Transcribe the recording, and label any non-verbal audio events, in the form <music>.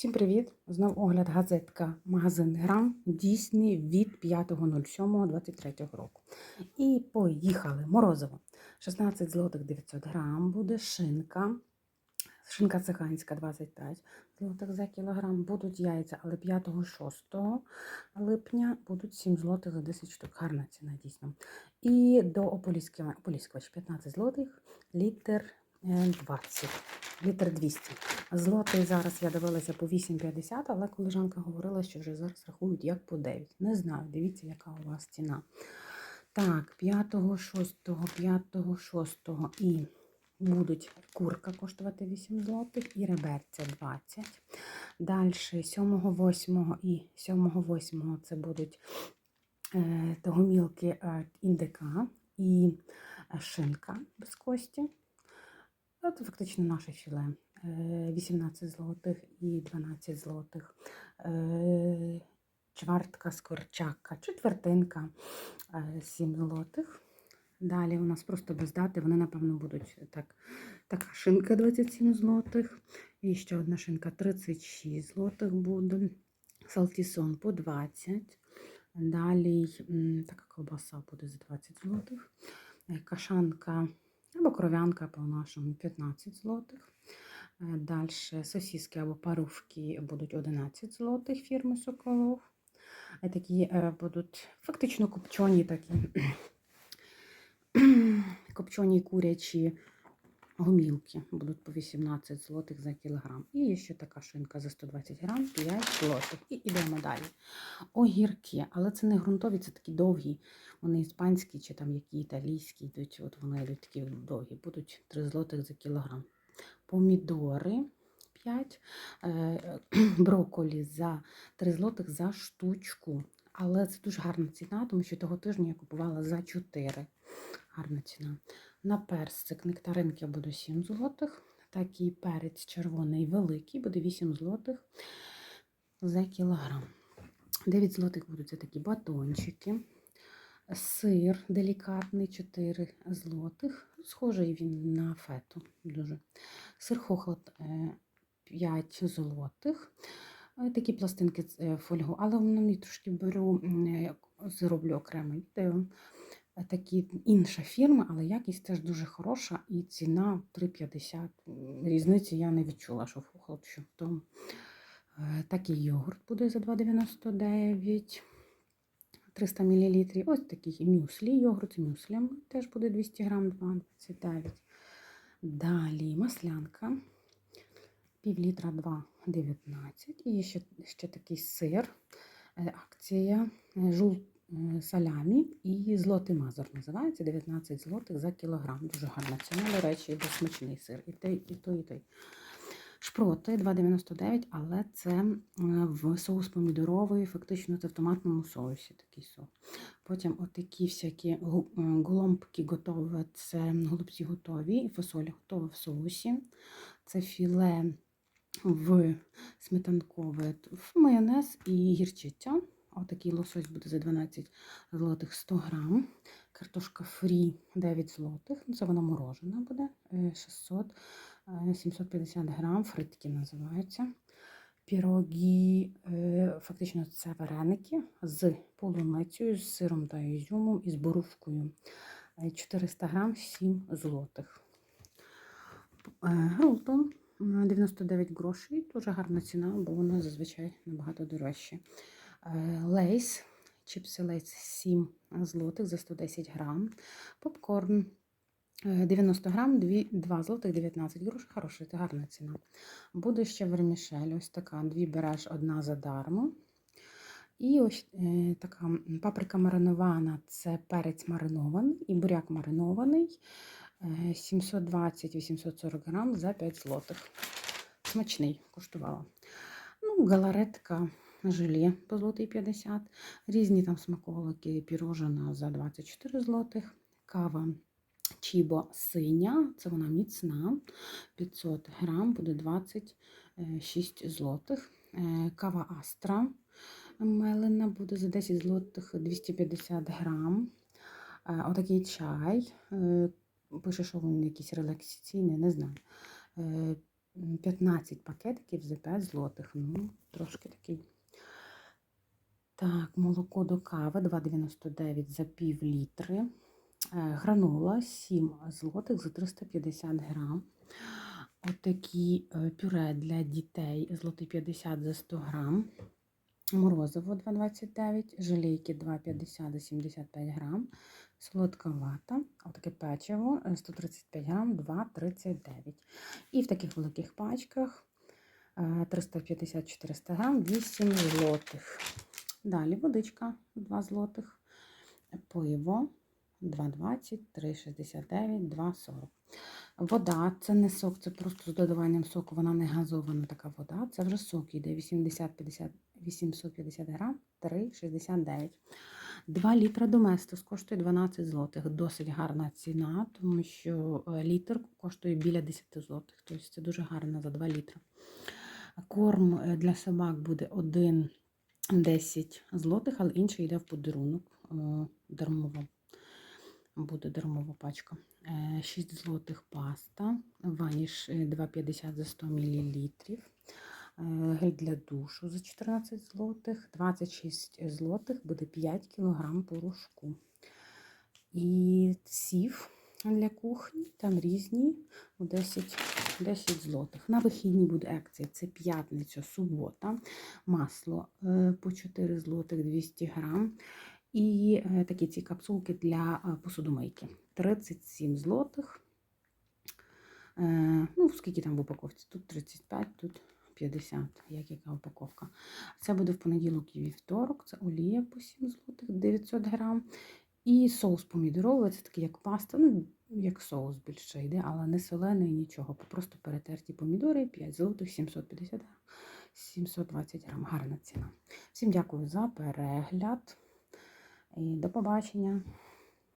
Всім привіт! Знов огляд газетка магазин Грам дійсний від 5.07.23 року. І поїхали. Морозиво. 16 злотих 900 грам буде шинка. Шинка циханська 25 злотих за кілограм. Будуть яйця, але 5-6 липня будуть 7 злотих за 10 штук. Гарна ціна дійсно. І до Ополіскувач 15 злотих, літр 20, літр 200. Злотий зараз я дивилася по 8,50, але колежанка говорила, що вже зараз рахують як по 9. Не знаю, дивіться, яка у вас ціна. Так, 5, 6, 5, 6 і будуть курка коштувати 8 злотих і реберця 20. Далі 7, 8 і 7, 8 це будуть е, гомілки е, індика і е, шинка без кості. Це фактично наше філе. Е, 18 злотих і 12 злотих. Е, Чвартка з корчака, четвертинка е, 7 злотих. Далі у нас просто без дати, вони, напевно, будуть так. Така шинка 27 злотих. І ще одна шинка 36 злотих буде. Салтісон по 20. Далі така колбаса буде за 20 злотих. Е, Кашанка або кров'янка по-нашому 15 злотих. Далі сосиски або парувки будуть 11 злотих фірми Соколов. Е, Такі е, будуть фактично копчені такі <clears throat> копчені курячі гомілки будуть по 18 злотих за кілограм. І ще така шинка за 120 грам 5 злотих. І йдемо далі. Огірки, але це не ґрунтові, це такі довгі. Вони іспанські чи там які італійські йдуть. От вони йдуть такі довгі, будуть 3 злотих за кілограм. Помідори 5, е, <clears throat> брокколі за 3 злотих за штучку. Але це дуже гарна ціна, тому що того тижня я купувала за 4. Гарна ціна. На персик нектаринки буде 7 злотих. Такий перець червоний великий, буде 8 злотих за кілограм. 9 злотих будуть це такі батончики. Сир делікатний 4 злотих. Схожий він на фету. Дуже. Сир хохлад 5 злотих. Е, Такі пластинки е, фольгу, але мені трошки беру, е, зроблю окреме відео. Такі інша фірма, але якість теж дуже хороша і ціна 3,50. Різниці я не відчула, що в хохлад, що в. Е, Такий йогурт буде за 2,99. 300 мл. Ось такий мюслі, йогурт з мюслем теж буде 200 грам 2,29. Далі маслянка, пів літра 2,19. І ще, ще такий сир, е, акція е, жул салямі і злотий мазур називається 19 злотих за кілограм. Дуже гарна ціна, до речі, і смачний сир. І той, і той, і той. Шпроти 2,99, але це в соус помідоровий, фактично це в томатному соусі такий соус. Потім отакі всякі голомбки готові, це голубці готові, і фасоль готова в соусі. Це філе в сметанкове в майонез і гірчиця. Отакий лосось буде за 12 злотих 100 грам. Картошка фрі 9 злотих. Ну, Це вона морожена буде е, 600 е, 750 грам, фритки називаються. Пірогі, е, фактично це вареники з полуницею, з сиром та ізюмом і з борувкою. Е, 400 грам 7 злотих. Е, Грултон 99 грошей. Дуже гарна ціна, бо вона зазвичай набагато дорожче. Е, Лейс, чіпси Лейс 7 злотих за 110 грам. Попкорн е, 90 грам, 2, 2 злотих 19 грошей. Хороша, це гарна ціна. Буде ще вермішель, ось така, дві береш, одна задармо. І ось е, така паприка маринована це перець маринований і буряк маринований. е, 720-840 грам за 5 злотих. Смачний, коштувала. Ну, галаретка желе по злотий 50. Різні там смаколики, пірожена за 24 злотих. Кава Чібо синя, це вона міцна. 500 грам буде 26 злотих. Е, Кава Астра мелена буде за 10 злотих 250 грам. Е, Отакий чай. Е, Пише, що він якийсь релаксаційний, не знаю. Е, 15 пакетиків за 5 злотих. Ну, трошки такий. Так, молоко до кави 2,99 за пів літри. Е, Гранула 7 злотих за 350 грам. Отакі е, пюре для дітей злотий 50 за 100 грам. Морозиво 2,29, желейки 2,50 за 75 грам, солодка вата, отаке печиво е, 135 грам, 2,39. І в таких великих пачках е, 350-400 грам, 8 злотих. Далі водичка 2 злотих, пиво 2,20, 3,69, 2,40. Вода це не сок, це просто з додаванням соку, вона не газована така вода. Це вже сок йде 80-50, 850 грам, 3,69. 2 літра доместос коштує 12 злотих. Досить гарна ціна, тому що е, літр коштує біля 10 злотих. Тобто це дуже гарно за 2 літра. Корм е, для собак буде 1,10 злотих, але інший йде в подарунок. е, Дармово. Буде дармова пачка. Е, 6 злотих паста, ваніш е, 2,50 за 100 мл. Гель для душу за 14 злотих, 26 злотих буде 5 кг порошку. І сів для кухні, там різні у 10, 10 злотих. На вихідні буде акція. Це п'ятниця, субота, масло е, по 4 злотих 200 грам. І е, такі ці капсулки для е, посудомийки. 37 злотих. Ну, скільки там в упаковці? Тут 35, тут 50, як яка упаковка. Це буде в понеділок і вівторок. Це олія по 7 злотих, 900 грам. І соус помідоровий, це такий як паста, ну, як соус більше йде, але не солений, нічого. Просто перетерті помідори, 5 злотих, 750 грам, 720 грам. Гарна ціна. Всім дякую за перегляд. І до побачення.